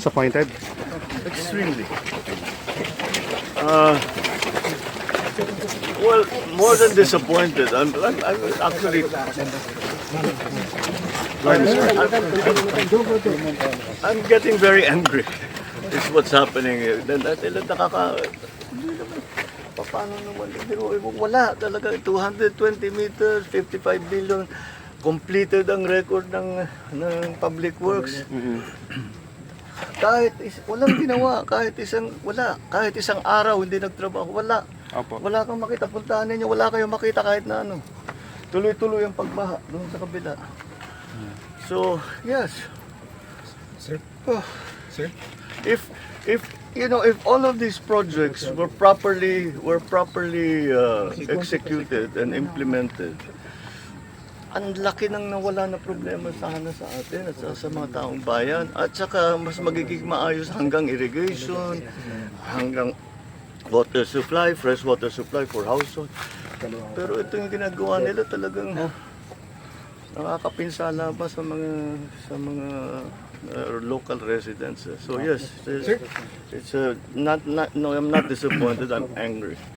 disappointed? Extremely. Uh, well, more than disappointed. I'm, I'm, I'm actually. I'm getting very angry. Is what's happening here. Then dahil nakaka... Paano naman? Wala talaga. 220 meters, 55 billion. Completed ang record ng ng Public Works kahit is, walang ginawa, kahit isang wala, kahit isang araw hindi nagtrabaho, wala. Opo. Wala kang makita, puntahan ninyo, wala kayong makita kahit na ano. Tuloy-tuloy ang pagbaha doon sa kabila. So, yes. Sir? Oh, Sir? if if you know if all of these projects were properly were properly uh, executed and implemented ang laki nang nawala na problema sana sa atin at sa, sa mga taong bayan at saka mas magiging maayos hanggang irrigation hanggang water supply fresh water supply for household pero ito yung ginagawa nila talagang nakakapinsala pa sa mga sa mga uh, local residents. So yes, it's, it's uh, not, not no I'm not disappointed. I'm angry.